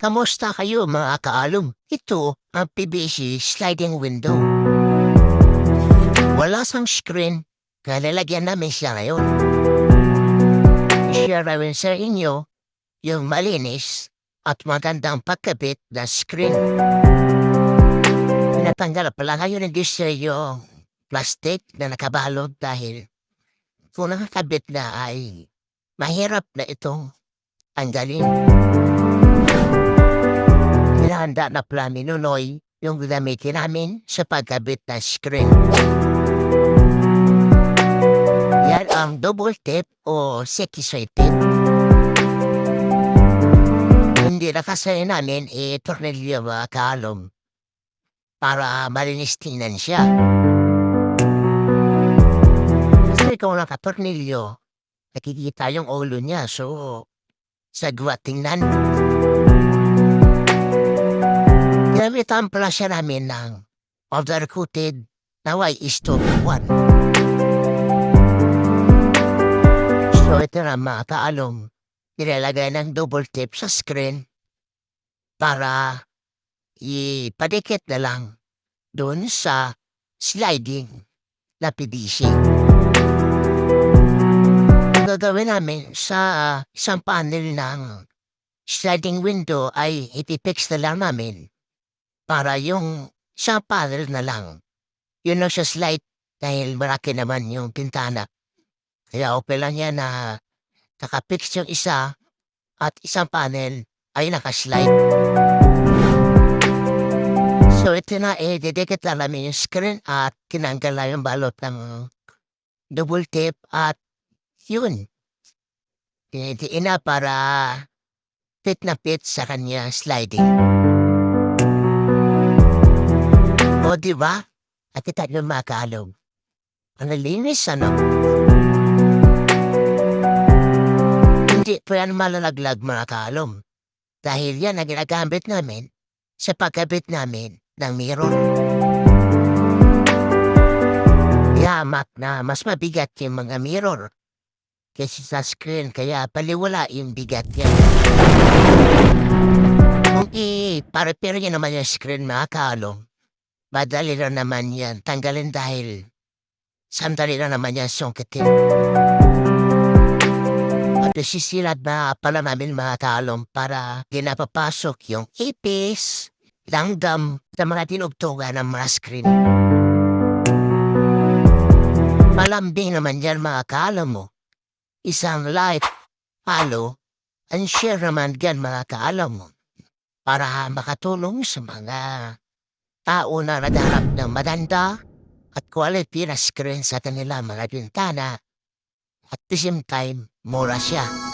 Kamusta kayo mga kaalom? Ito ang PVC sliding window. Wala sang screen, kaya lalagyan namin siya ngayon. I-share namin sa inyo yung malinis at magandang pagkabit na screen. Pinatanggal pala ngayon hindi siya yung plastic na nakabalot dahil kung nakakabit na ay mahirap na itong tanggalin. Hinahanda na pala ni Nunoy yung gagamitin namin sa pagkabit na screen. Yan ang double tape o sekisay tape. Hindi na kasi namin i-tornilyo mga kalom para malinis tingnan siya. Kasi kung nakatornilyo, nakikita yung ulo niya so sagwa tingnan. Ginamitan pala siya namin ng powder-coated na Y is to 1. So ito na mga kaalong, nilalagay ng double tape sa screen para ipadikit na lang doon sa sliding na PVC. Gagawin namin sa isang panel ng sliding window ay ipipix na lang namin para yung isang panel na lang. Yun lang sa slide dahil malaki naman yung pintana. Kaya okay lang yan na nakapix yung isa at isang panel ay nakaslide. So ito na eh, didikit lang namin yung screen at kinanggal lang yung balot ng double tape at yun. Tinitiin na para fit na fit sa kanya sliding. O di ba? At mga kaalog. Ang linis ano? Hindi pa yan malalaglag mga kaalom. Dahil yan ang ginagamit namin sa pagkabit namin ng mirror. Yamak na mas mabigat yung mga mirror kasi sa screen kaya paliwala yung bigat niya. Kung i-prepare niya naman yung screen mga kaalom, madali lang naman yan tanggalin dahil sandali lang naman yan sungkitin. At sisilat na pala namin mga kaalom para ginapapasok yung ipis, langgam, sa mga tinugtungan ng mga screen. Malambing naman yan mga kaalom mo. Isang like, follow, and share naman yan mga kaalam mo para makatulong sa mga tao na nagharap ng maganda at quality na screen sa kanila mga bintana at the same time, mura siya.